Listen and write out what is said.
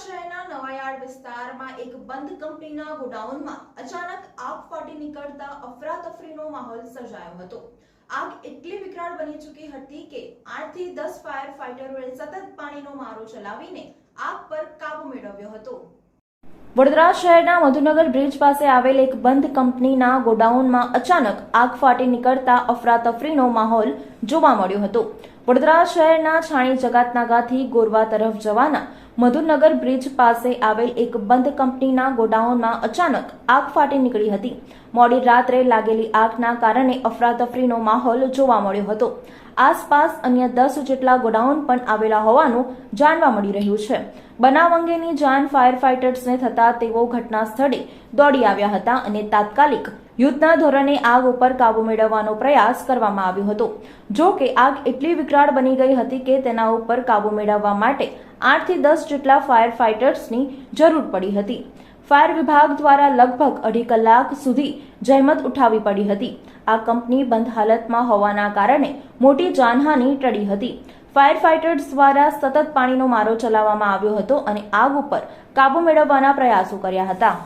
શહેરના નવાયાર્ડ વિસ્તારમાં એક બંધ કંપનીના ગોડાઉનમાં અચાનક આગ ફાટી નીકળતા અફરાતફરીનો માહોલ સર્જાયો હતો. આગ એટલી વિકરાળ બની ચૂકી હતી કે આઠથી દસ ફાયર ફાઇટરોએ સતત પાણીનો મારો ચલાવીને આગ પર કાબુ મેળવ્યો હતો. વડોદરા શહેરના મધુનગર બ્રિજ પાસે આવેલ એક બંધ કંપનીના ગોડાઉનમાં અચાનક આગ ફાટી નીકળતા અફરાતફરીનો માહોલ જોવા મળ્યો હતો. વડોદરા શહેરના છાણી જગાતનાગાથી ગોરવા તરફ જવાના મધુનગર બ્રિજ પાસે આવેલ એક બંધ કંપનીના ગોડાઉનમાં અચાનક આગ ફાટી નીકળી હતી. મોડી રાત્રે લાગેલી આગના કારણે અફરાતફરીનો માહોલ જોવા મળ્યો હતો. આસપાસ અન્ય દસ જેટલા ગોડાઉન પણ આવેલા હોવાનું જાણવા મળી રહ્યું છે. બનાવ અંગેની જાણ ફાયર ફાઇટર્સને થતા તેઓ ઘટના સ્થળે દોડી આવ્યા હતા અને તાત્કાલિક યુદ્ધના ધોરણે આગ ઉપર કાબુ મેળવવાનો પ્રયાસ કરવામાં આવ્યો હતો. જો કે આગ એટલી વિકરાળ બની ગઈ હતી કે તેના ઉપર કાબુ મેળવવા માટે આઠથી દસ જેટલા ફાયર ફાઇટર્સની જરૂર પડી હતી. ફાયર વિભાગ દ્વારા લગભગ અઢી કલાક સુધી જહેમત ઉઠાવી પડી હતી. આ કંપની બંધ હાલતમાં હોવાના કારણે મોટી જાનહાની ટળી હતી. ફાયર ફાઇટર્સ દ્વારા સતત પાણીનો મારો ચલાવવામાં આવ્યો હતો અને આગ ઉપર કાબુ મેળવવાના પ્રયાસો કર્યા હતા.